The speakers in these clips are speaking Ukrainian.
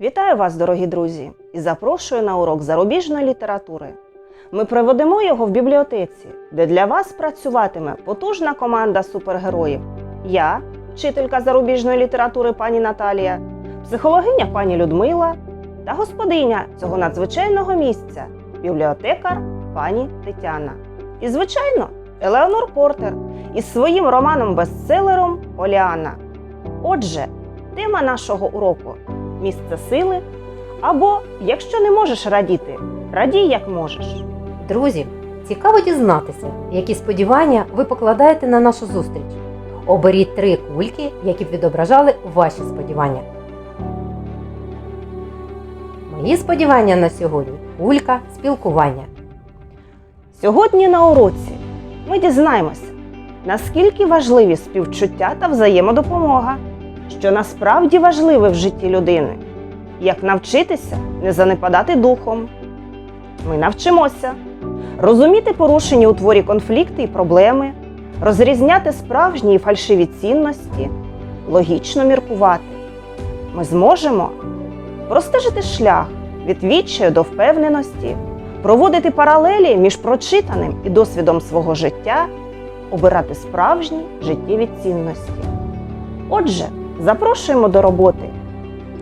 Вітаю вас, дорогі друзі, і запрошую на урок зарубіжної літератури. Ми проведемо його в бібліотеці, де для вас працюватиме потужна команда супергероїв. Я, вчителька зарубіжної літератури пані Наталія, психологиня пані Людмила та господиня цього надзвичайного місця, бібліотекар пані Тетяна. І, звичайно, Елеонор Портер із своїм романом-бестселером Поліана. Отже, тема нашого уроку місце сили. Або, якщо не можеш радіти, радій як можеш. Друзі, цікаво дізнатися, які сподівання ви покладаєте на нашу зустріч. Оберіть три кульки, які б відображали ваші сподівання. Мої сподівання на сьогодні кулька спілкування. Сьогодні на уроці ми дізнаємося, наскільки важливі співчуття та взаємодопомога, що насправді важливе в житті людини, як навчитися не занепадати духом. Ми навчимося розуміти порушені у творі конфлікти і проблеми, розрізняти справжні і фальшиві цінності, логічно міркувати. Ми зможемо простежити шлях від відчаю до впевненості, проводити паралелі між прочитаним і досвідом свого життя, обирати справжні життєві цінності. Отже, запрошуємо до роботи.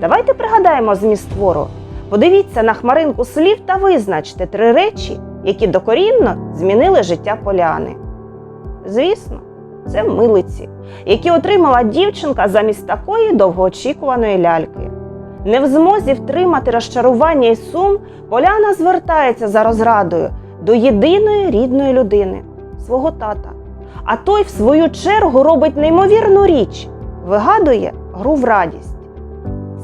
Давайте пригадаємо зміст твору. Подивіться на хмаринку слів та визначте три речі, які докорінно змінили життя поляни. Звісно, це милиці, які отримала дівчинка замість такої довгоочікуваної ляльки. Не в змозі втримати розчарування і сум, Поляна звертається за розрадою до єдиної рідної людини свого тата. А той, в свою чергу, робить неймовірну річ вигадує гру в радість.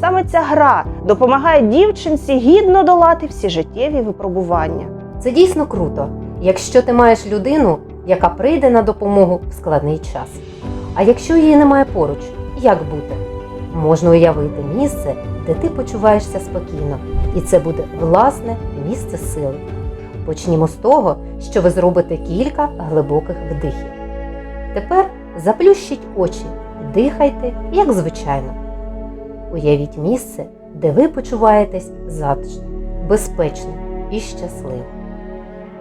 Саме ця гра допомагає дівчинці гідно долати всі життєві випробування. Це дійсно круто, якщо ти маєш людину, яка прийде на допомогу в складний час. А якщо її немає поруч, як бути? Можна уявити місце, де ти почуваєшся спокійно, і це буде власне місце сили. Почнімо з того, що ви зробите кілька глибоких вдихів. Тепер заплющіть очі, дихайте, як звичайно. Уявіть місце, де ви почуваєтесь затишно, безпечно і щасливо.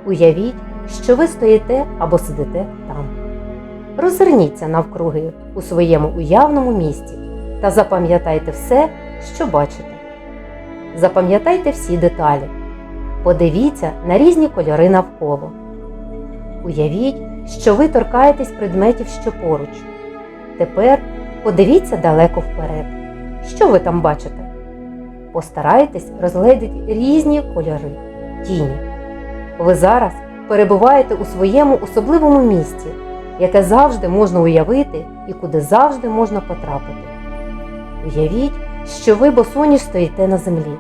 Уявіть, що ви стоїте або сидите там. Розверніться навкруги у своєму уявному місці та запам'ятайте все, що бачите. Запам'ятайте всі деталі. Подивіться на різні кольори навколо. Уявіть, що ви торкаєтесь предметів, що поруч. Тепер подивіться далеко вперед. Що ви там бачите? Постарайтесь розгледіти різні кольори, тіні. Ви зараз перебуваєте у своєму особливому місці, яке завжди можна уявити і куди завжди можна потрапити. Уявіть, що ви босоніж стоїте на землі.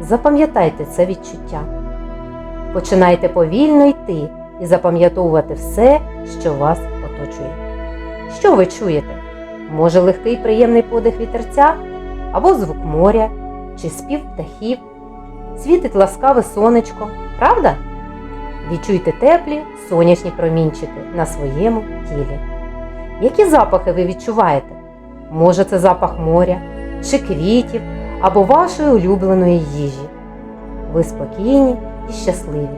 Запам'ятайте це відчуття. Починайте повільно йти і запам'ятовувати все, що вас оточує. Що ви чуєте? Може, легкий приємний подих вітерця, або звук моря, чи спів птахів, світить ласкаве сонечко, правда? Відчуйте теплі сонячні промінчики на своєму тілі. Які запахи ви відчуваєте? Може, це запах моря, чи квітів, або вашої улюбленої їжі. Ви спокійні і щасливі.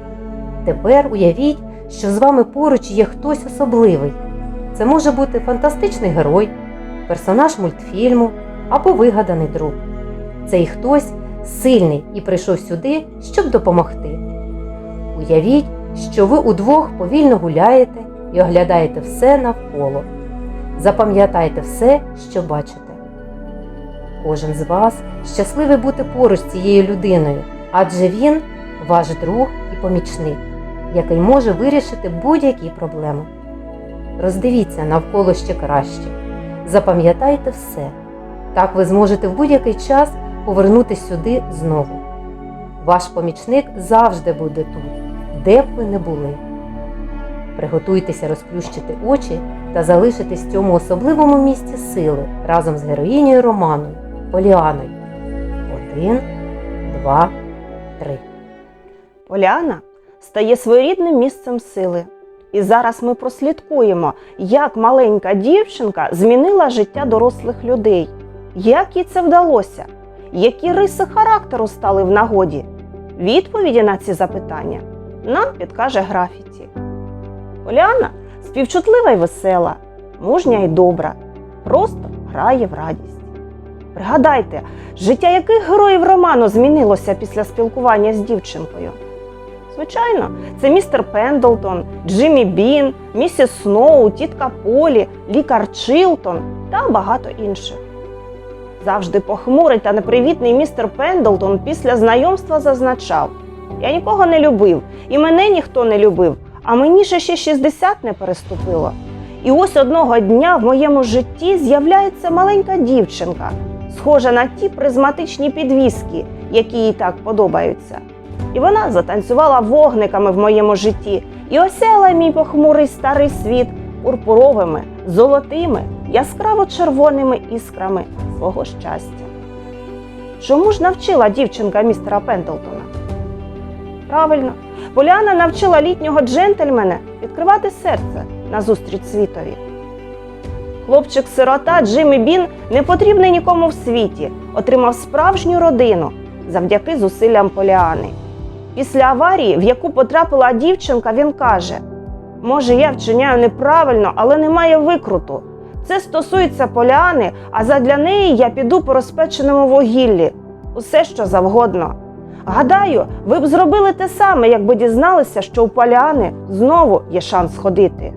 Тепер уявіть, що з вами поруч є хтось особливий. Це може бути фантастичний герой, персонаж мультфільму або вигаданий друг. Цей хтось сильний і прийшов сюди, щоб допомогти. Уявіть, що ви удвох повільно гуляєте і оглядаєте все навколо. Запам'ятайте все, що бачите. Кожен з вас щасливий бути поруч з цією людиною, адже він ваш друг і помічник, який може вирішити будь-які проблеми. Роздивіться навколо ще краще. Запам'ятайте все. Так ви зможете в будь-який час повернутися сюди знову. Ваш помічник завжди буде тут, де б ви не були. Приготуйтеся розплющити очі та залишитись в цьому особливому місці сили разом з героїнею Романою Поліаною. Один, два, три. Поляна стає своєрідним місцем сили. І зараз ми прослідкуємо, як маленька дівчинка змінила життя дорослих людей, як їй це вдалося, які риси характеру стали в нагоді? Відповіді на ці запитання нам підкаже графіті. Поліана співчутлива й весела, мужня й добра, просто грає в радість. Пригадайте, життя яких героїв роману змінилося після спілкування з дівчинкою? Звичайно, це містер Пендлтон, Джиммі Бін, місіс Сноу, тітка Полі, лікар Чилтон та багато інших. Завжди похмурий та непривітний містер Пендлтон після знайомства зазначав: Я нікого не любив, і мене ніхто не любив, а мені ще ще 60 не переступило. І ось одного дня в моєму житті з'являється маленька дівчинка, схожа на ті призматичні підвіски, які їй так подобаються. І вона затанцювала вогниками в моєму житті і осяяла мій похмурий старий світ пурпуровими, золотими, яскраво червоними іскрами свого щастя. Чому ж навчила дівчинка містера Пендлтона? Правильно, Поліана навчила літнього джентльмена відкривати серце назустріч світові. Хлопчик-сирота Джиммі Бін не потрібний нікому в світі, отримав справжню родину завдяки зусиллям Поліани. Після аварії, в яку потрапила дівчинка, він каже: Може, я вчиняю неправильно, але немає викруту. Це стосується Поліани, а задля неї я піду по розпеченому вугіллі. Усе що завгодно. Гадаю, ви б зробили те саме, якби дізналися, що у Поліани знову є шанс ходити.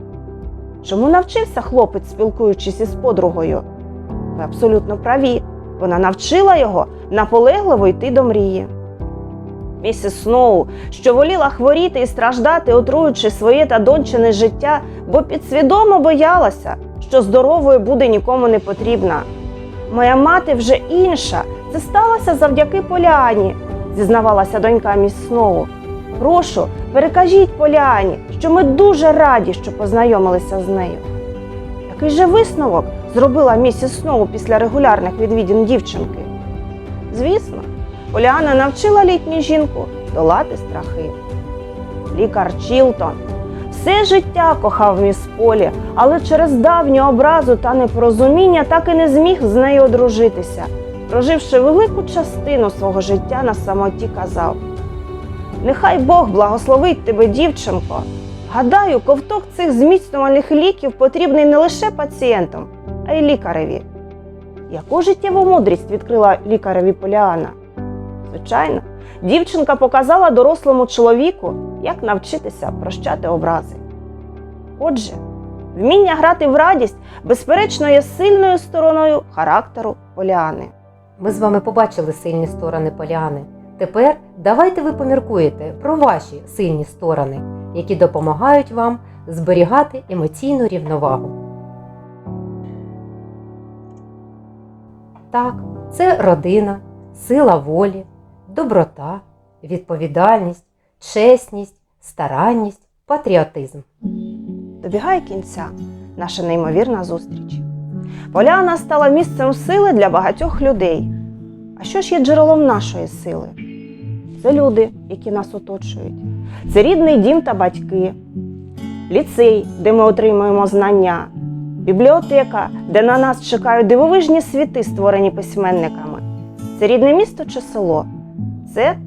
Чому навчився хлопець, спілкуючись із подругою? Ви абсолютно праві. Вона навчила його наполегливо йти до мрії. Місіс Сноу, що воліла хворіти і страждати, отруючи своє та дончине життя, бо підсвідомо боялася, що здоровою буде нікому не потрібна. Моя мати вже інша. Це сталося завдяки Поліані, зізнавалася донька міс Сноу. Прошу, перекажіть Поліані, що ми дуже раді, що познайомилися з нею. Який же висновок зробила місіс Сноу після регулярних відвідин дівчинки? Звісно, Поліана навчила літню жінку долати страхи. Лікар Чілтон все життя кохав міс Полі, але через давню образу та непорозуміння так і не зміг з нею одружитися. Проживши велику частину свого життя на самоті, казав: Нехай Бог благословить тебе, дівчинко. Гадаю, ковток цих зміцнювальних ліків потрібний не лише пацієнтам, а й лікареві. Яку життєву мудрість відкрила лікареві Поліана? Звичайно, дівчинка показала дорослому чоловіку, як навчитися прощати образи. Отже, вміння грати в радість, безперечно, є сильною стороною характеру Поліани. Ми з вами побачили сильні сторони Поліани. Тепер давайте ви поміркуєте про ваші сильні сторони, які допомагають вам зберігати емоційну рівновагу. Так, це родина, сила волі, доброта, відповідальність, чесність, старанність, патріотизм. Добігає кінця наша неймовірна зустріч. Поляна стала місцем сили для багатьох людей. А що ж є джерелом нашої сили? Це люди, які нас оточують. Це рідний дім та батьки, ліцей, де ми отримуємо знання, бібліотека, де на нас чекають дивовижні світи, створені письменниками. Це рідне місто чи село. Це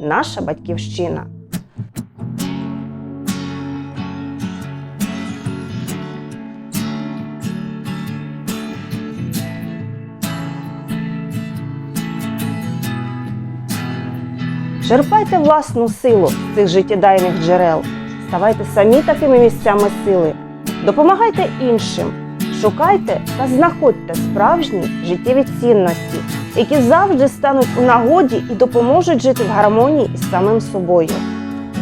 наша батьківщина. Черпайте власну силу з цих життєдайних джерел, ставайте самі такими місцями сили, допомагайте іншим, шукайте та знаходьте справжні життєві цінності, які завжди стануть у нагоді і допоможуть жити в гармонії із самим собою.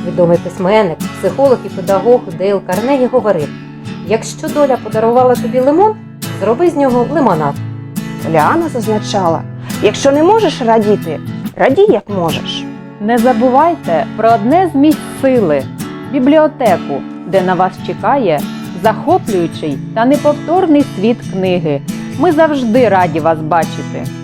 Відомий письменник, психолог і педагог Дейл Карнегі говорив: якщо доля подарувала тобі лимон, зроби з нього лимонад. Ліана зазначала: якщо не можеш радіти, радій як можеш. Не забувайте про одне з місць сили бібліотеку, де на вас чекає захоплюючий та неповторний світ книги. Ми завжди раді вас бачити.